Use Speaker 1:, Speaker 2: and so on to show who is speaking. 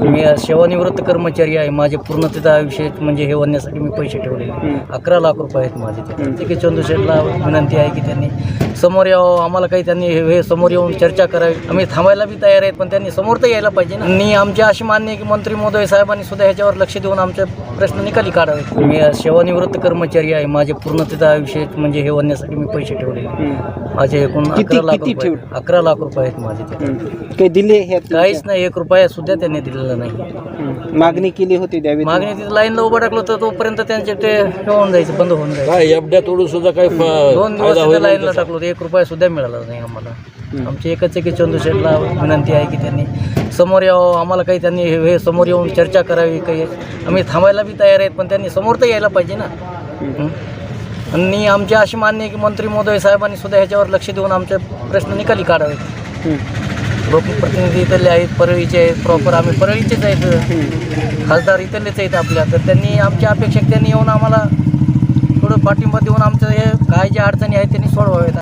Speaker 1: मी सेवानिवृत्त कर्मचारी आहे. माझे पूर्णतेचं आयुष्य म्हणजे हे होण्यासाठी मी पैसे ठेवलेले
Speaker 2: हं.
Speaker 1: अकरा लाख रुपये आहेत माझे. ते की चंदूशेठला विनंती आहे की त्यांनी समोर यावं. आम्हाला काही त्यांनी हे समोर येऊन चर्चा करावी. आम्ही थांबायला बी तयार आहेत पण त्यांनी समोर तर यायला पाहिजे ना. आणि आमची अशी मान्य आहे की मंत्री महोदय साहेबांनी सुद्धा ह्याच्यावर लक्ष देऊन आमचे प्रश्न निकाली काढावे. मी सेवानिवृत्त कर्मचारी आहे. माझे पूर्णतेचं आयुष्य म्हणजे हे होण्यासाठी मी पैसे ठेवलेले. माझे एकूण अकरा लाख रुपये अकरा लाख रुपये आहेत माझे ते.
Speaker 2: काही दिले
Speaker 1: काहीच नाही. एक रुपया सुद्धा त्यांनी दिलेला नाही
Speaker 2: हं. मागणी केली होती द्यावी
Speaker 1: मागणी तिथे लाईनला उभं टाकलं तर तोपर्यंत त्यांचे ते हे होऊन जायचं बंद होऊन जायचं
Speaker 3: काय एवढ्या तोडून सुद्धा काही फ-
Speaker 1: दोन दिवस
Speaker 3: फायदा
Speaker 1: तिथे
Speaker 3: होईल
Speaker 1: लाईनला
Speaker 3: त्याचा?
Speaker 1: टाकलो होतं, एक रुपया सुद्धा मिळाला नाही आम्हाला. आमची एकच आहे की चंदूशेठला विनंती आहे की त्यांनी समोर यावं आम्हाला काही त्यांनी हे हे समोर येऊन चर्चा करावी काही आम्ही थांबायला बी तयार आहेत पण त्यांनी समोर तर यायला पाहिजे ना हं? आणि आमची अशी मान्य आहे की मंत्री महोदय साहेबांनी सुद्धा ह्याच्यावर लक्ष देऊन आमचे प्रश्न निकाली काढावेत
Speaker 2: हं.
Speaker 1: लोकप्रतिनिधी इथले आहेत परळीचे आहेत प्रॉपर आम्ही परळीचेच आहेत. खासदार इथलेच आहेत आपल्या. तर त्यांनी आमच्या अपेक्षा त्यांनी येऊन आम्हाला थोडं पाठिंबा देऊन आमचं हे काय ज्या अडचणी आहेत त्यांनी सोडवावेत